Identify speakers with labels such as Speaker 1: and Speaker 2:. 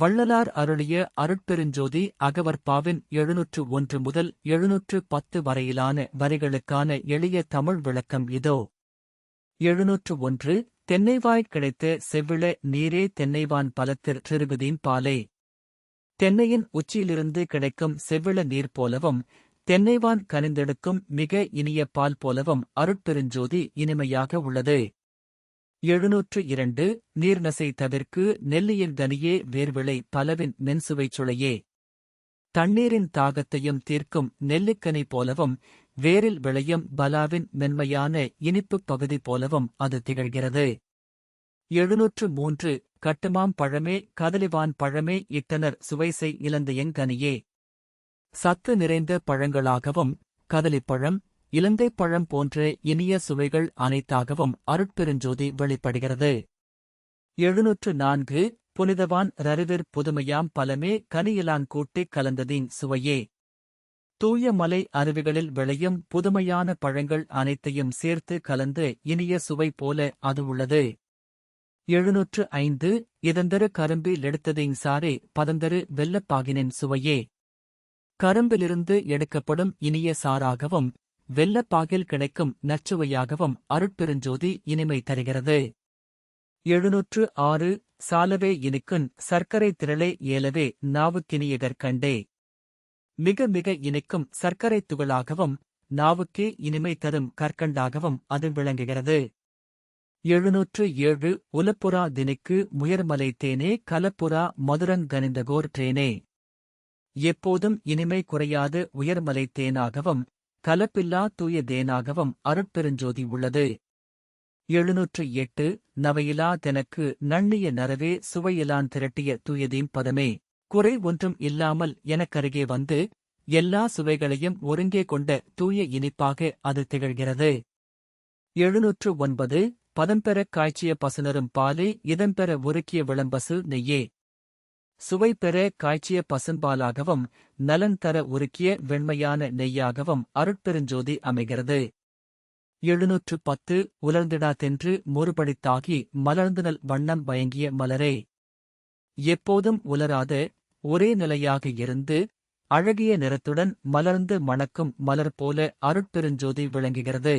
Speaker 1: வள்ளலார் அருளிய அருட்பெருஞ்சோதி அகவற்பாவின் எழுநூற்று ஒன்று முதல் எழுநூற்று பத்து வரையிலான வரிகளுக்கான எளிய தமிழ் விளக்கம் இதோ. எழுநூற்று ஒன்று தென்னைவாய் கிடைத்த செவ்விள நீரே தென்னைவான் பலத்திற் சிறுகுதீன் பாலே. தென்னையின் உச்சியிலிருந்து கிடைக்கும் செவ்விள நீர் போலவும் தென்னைவான் கனிந்தெடுக்கும் மிக இனிய பால் போலவும் அருட்பெருஞ்சோதி இனிமையாக உள்ளது. எழுநூற்று இரண்டு நீர்நசை தவிர்க்கு நெல்லியின் தனியே வேர்விளை பலவின் மென்சுவைச் சுளையே. தண்ணீரின் தாகத்தையும் தீர்க்கும் நெல்லிக்கனி போலவும் வேரில் விளையும் பலாவின் மென்மையான இனிப்புப் பகுதி போலவும் அது திகழ்கிறது. எழுநூற்று மூன்று கட்டுமாம் பழமே கதலிவான் பழமே இட்டனர் சுவைசை இலந்தையங்கனியே சத்து நிறைந்த பழங்களாகவும் கதலிப்பழம் இலந்தைப் பழம் போன்ற இனிய சுவைகள் அனைத்தாகவும் அருட்பெருஞ்சோதி வெளிப்படுகிறது. எழுநூற்று நான்கு புனிதவான் ரருவிற் புதுமையாம் பலமே கனியிலான் கூட்டிக் கலந்ததின் சுவையே. தூய மலை அருவிகளில் விளையும் புதுமையான பழங்கள் அனைத்தையும் சேர்த்து கலந்து இனிய சுவை போல அது உள்ளது. எழுநூற்று ஐந்து. இதந்தரு கரும்பில் எடுத்ததின் சாரே பதந்தரு வெள்ளப்பாகினின் சுவையே. கரும்பிலிருந்து எடுக்கப்படும் இனிய சாராகவும் வெள்ளப்பாகில் கிடைக்கும் நச்சுவையாகவும் அருட்பெருஞ்சோதி இனிமை தருகிறது. எழுநூற்று ஆறு சாலவே இனிக்குன் சர்க்கரை திரளே ஏலவே நாவுக்கினியதற்கண்டே மிக மிக இனிக்கும் சர்க்கரை துகளாகவும் நாவுக்கே இனிமை தரும் கற்கண்டாகவும் அது விளங்குகிறது. எழுநூற்று ஏழு உலப்புறா தினிக்கு முயர்மலை தேனே கலப்புறா மதுரங்கனிந்தகோர் ட்ரேனே எப்போதும் இனிமை குறையாது உயர்மலை தேனாகவும் கலப்பில்லா தூய தேனாகவும் அருட்பெருஞ்சோதி உள்ளது. எழுநூற்று எட்டு நவையிலா தெனக்கு நண்ணிய நரவே சுவையிலான் திரட்டிய தூயதீம் பதமே. குறை ஒன்றும் இல்லாமல் எனக்கருகே வந்து எல்லா சுவைகளையும் ஒருங்கே கொண்ட தூய இனிப்பாக அது திகழ்கிறது. எழுநூற்று ஒன்பது பதம்பெறக் காய்ச்சிய பசுனரும் பாலே இதம்பெற உருக்கிய விளம்பசு நெய்யே. சுவை பெற காய்ச்சிய பசும்பாலாகவும் நலன் தர உருக்கிய வெண்மையான நெய்யாகவும் அருட்பெருஞ்சோதி அமைகிறது. எழுநூற்று பத்து உலர்ந்திடா தென்று முறுபடித்தாகி மலர்ந்துனல் வண்ணம் வயங்கிய மலரே. எப்போதும் உலராத ஒரே நிலையாக இருந்து அழகிய நிறத்துடன் மலர்ந்து மணக்கும் மலர் போல அருட்பெருஞ்சோதி விளங்குகிறது.